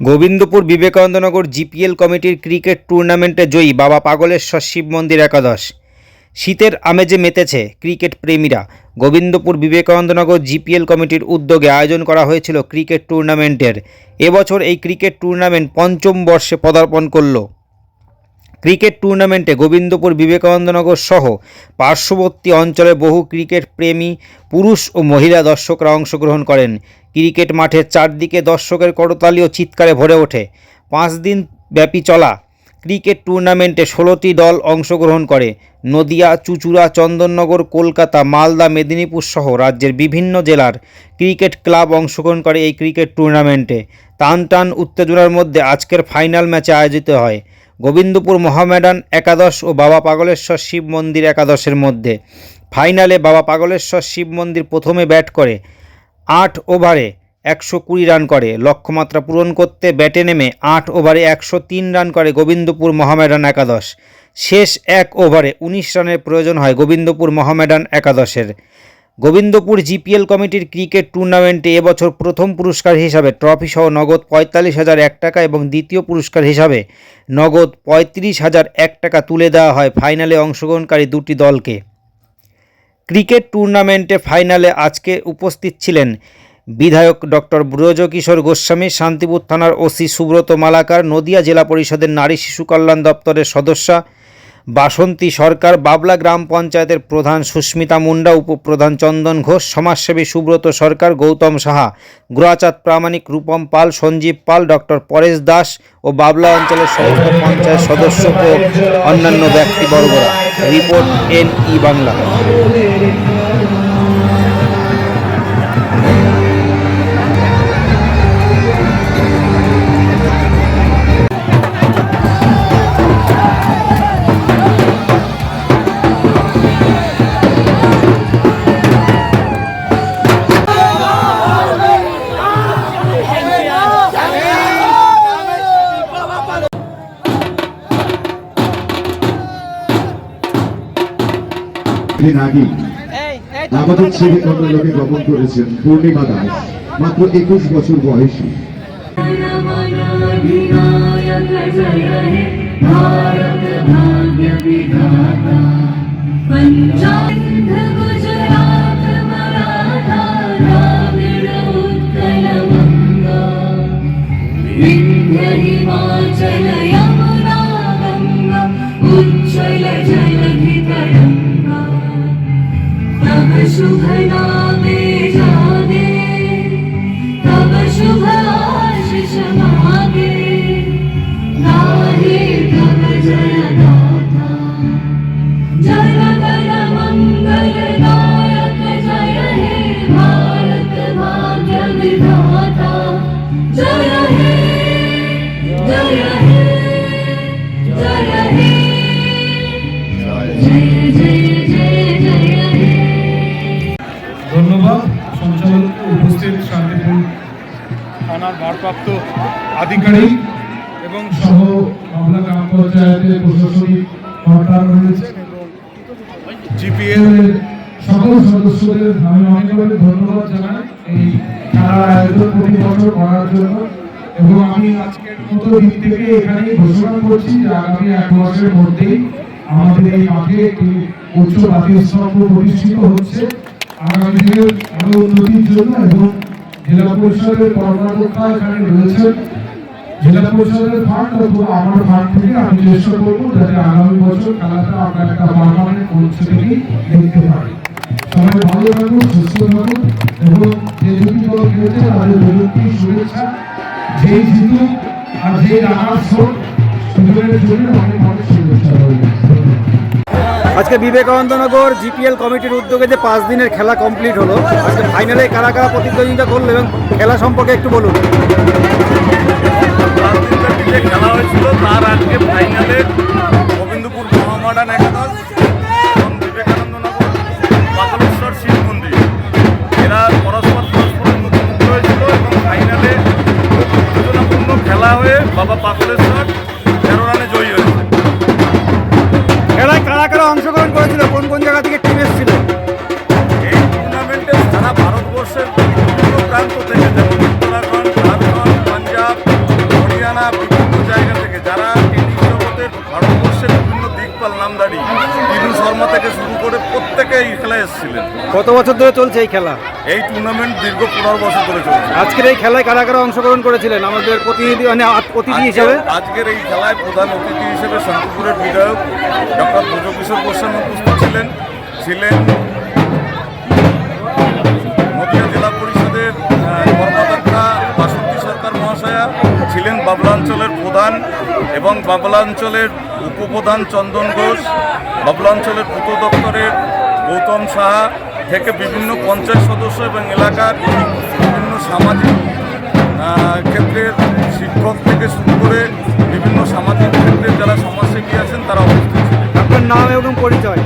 Gobindapur Vivekanandanagar GPL কমিটির cricket টুর্নামেন্টে জয়ী বাবা পাগলেশ্বর শিব মন্দির একাদশ। শীতের আমেজে মেতেছে ক্রিকেট প্রেমীরা। গোবিন্দপুর বিবেকানন্দনগর জিপিএল কমিটির উদ্যোগে আয়োজন করা হয়েছিল ক্রিকেট টুর্নামেন্টের। এবছর এই ক্রিকেট টুর্নামেন্ট পঞ্চম বর্ষে পদার্পণ করল। ক্রিকেট টুর্নামেন্টে গোবিন্দপুর বিবেকানন্দনগর সহ পার্শ্ববর্তী অঞ্চলে বহু ক্রিকেট প্রেমী, পুরুষ ও মহিলা দর্শকরা অংশগ্রহণ করেন। ক্রিকেট মাঠের চারদিকে দর্শকের করতালি ও চিৎকারে ভরে ওঠে। পাঁচ দিন ব্যাপী চলা, ক্রিকেট টুর্নামেন্টে ষোলোটি দল অংশগ্রহণ করে। নদিয়া, চুচুড়া, চন্দননগর, কলকাতা, মালদা, মেদিনীপুর সহ রাজ্যের বিভিন্ন জেলার ক্রিকেট ক্লাব অংশগ্রহণ করে এই ক্রিকেট টুর্নামেন্টে। টান টান উত্তেজনার মধ্যে আজকের ফাইনাল ম্যাচে আয়োজিত হয় গোবিন্দপুর মহামেডান একাদশ ও বাবা পাগলেশ্বর শিব মন্দির একাদশের মধ্যে। ফাইনালে বাবা পাগলেশ্বর শিব মন্দির প্রথমে ব্যাট করে। আট ওভারে একশো কুড়ি রান করে। লক্ষ্যমাত্রা পূরণ করতে ব্যাটে নেমে আট ওভারে একশো তিন রান করে গোবিন্দপুর মহামেডান একাদশ। শেষ এক ওভারে উনিশ রানের প্রয়োজন হয় গোবিন্দপুর মহামেডান একাদশের। গোবিন্দপুর জিপিএল কমিটির ক্রিকেট টুর্নামেন্টে এবছর প্রথম পুরস্কার হিসাবে ট্রফি সহ নগদ পঁয়তাল্লিশ হাজার এক টাকা এবং দ্বিতীয় পুরস্কার হিসাবে নগদ পঁয়ত্রিশ হাজার এক টাকা তুলে দেওয়া হয় ফাইনালে অংশগ্রহণকারী দুটি দলকে। ক্রিকেট টুর্নামেন্টে ফাইনালে আজকে উপস্থিত ছিলেন বিধায়ক ডক্টর ব্রজকিশোর গোস্বামী, শান্তিপুর থানার ওসি সুব্রত মালাকার, নদিয়া জেলা পরিষদের নারী শিশু কল্যাণ দপ্তরের সদস্যা বাসন্তী সরকার, বাবলা গ্রাম পঞ্চায়েতের প্রধান সুস্মিতা মুন্ডা, উপপ্রধান চন্দন ঘোষ, সমাজসেবী সুব্রত সরকার, গৌতম সাহা গ্রহচাঁদ প্রামাণিক রূপম পাল, সঞ্জীব পাল, ডক্টর পরেশ দাস ও বাবলা অঞ্চলের সমস্ত পঞ্চায়েত সদস্য ও অন্যান্য ব্যক্তিবর্গরা। Report N E Bangla. Thank you. দিন আগে আমাদের ছেলে কন্যালোকে গমন করেছেন পূর্ণিমা দাস মাত্র একুশ বছর বয়সী विनायक जय हे भारत भाग्य विधाता पञ्चान्ध शुभ नामे থানার ভারপ্রাপ্ত আধিকারিক এবং সহ বাংলা গ্রাম পঞ্চায়েতের প্রশাসনিক কর্তারা রয়েছেন এবং জিপিএল সকল সদস্যদের আমি অনেকভাবে ধন্যবাদ জানাই এই খেলার আয়োজন প্রতি বছর করার জন্য। এবং আমি আজকের মতো দিক থেকে এখানেই ঘোষণা করছি যে আগামী এক মাসের মধ্যেই আমাদের এই মাঠে একটি উচ্চ জাতীয় স্তম্ভ প্রতিষ্ঠিত হচ্ছে। আগামী দিনের আরও উন্নতির জন্য এবং জেলা পরিষদের কর্মকর্তা এখানে রয়েছেন জেলা পরিষদের ফান্ড অথবা আমার ফান্ড থেকে আমি চেষ্টা করব যাতে আগামী বছর খেলাটা আমরা একটা পারমানেন্ট থেকেই দেখতে পারি। সবাই ভালো থাকুন, সুস্থ থাকুন এবং যে দুটি দল খেলছে তাদের দুজনকে শুভেচ্ছা। যেই জিতুক আর যে রানার্স হোক দুজনের জন্য অনেক আজকে বিবেকানন্দনগর জিপিএল কমিটির উদ্যোগে যে পাঁচ দিনের খেলা কমপ্লিট হলো, আজকে ফাইনালে কারা কারা প্রতিদ্বন্দ্বিতা করল এবং খেলা সম্পর্কে একটু বলুন। খেলা হয়েছিল তার আজকে ফাইনালে গোবিন্দপুর মহামাডান একাদশ এবং বিবেকানন্দনগর বাকলেশ্বর শিব মন্দির এরা পরস্পর পরস্পরের মুখোমুখি হয়েছিল এবং ফাইনালে উত্তেজনাপূর্ণ খেলা হয়ে বাবা পাকলেশ্বর ভারতবর্ষের বিভিন্ন প্রান্ত থেকে যেমন উত্তরাখণ্ড ঝাড়খণ্ড পাঞ্জাব হরিয়ানা বিভিন্ন জায়গা থেকে যারা টেনিস জগতের ভারতবর্ষের বিভিন্ন দিকপাল নামদারি বিনু শর্মা থেকে শুরু করে প্রত্যেকে এই খেলায় এসেছিলেন। কত বছর ধরে চলছে এই খেলা? এই টুর্নামেন্ট দীর্ঘ পনেরো বছর ধরে চলছে। আজকের এই খেলায় কারা কারা অংশগ্রহণ করেছিলেন? আমাদের প্রতিনিধি মানে অতিথি হিসেবে? আজকের এই খেলায় প্রধান অতিথি হিসেবে শান্তিপুরের বিধায়ক ডক্টর ভোজকিশোর গোস্বামী উপস্থিত ছিলেন। ছিলেন কর্মকর্তা বাসন্তী সরকার মহাশয়া ছিলেন বাবলাঞ্চলের প্রধান এবং বাবলাঞ্চলের উপপ্রধান চন্দন ঘোষ, বাবলাঞ্চলের পূর্ত দপ্তরের গৌতম সাহা থেকে বিভিন্ন পঞ্চায়েত সদস্য এবং এলাকার বিভিন্ন সামাজিক ক্ষেত্রের শিক্ষক থেকে শুরু করে বিভিন্ন সামাজিক ক্ষেত্রের যারা সমাজসেবী আছেন তারা ছিলেন। আপনার নাম এবং পরিচয়?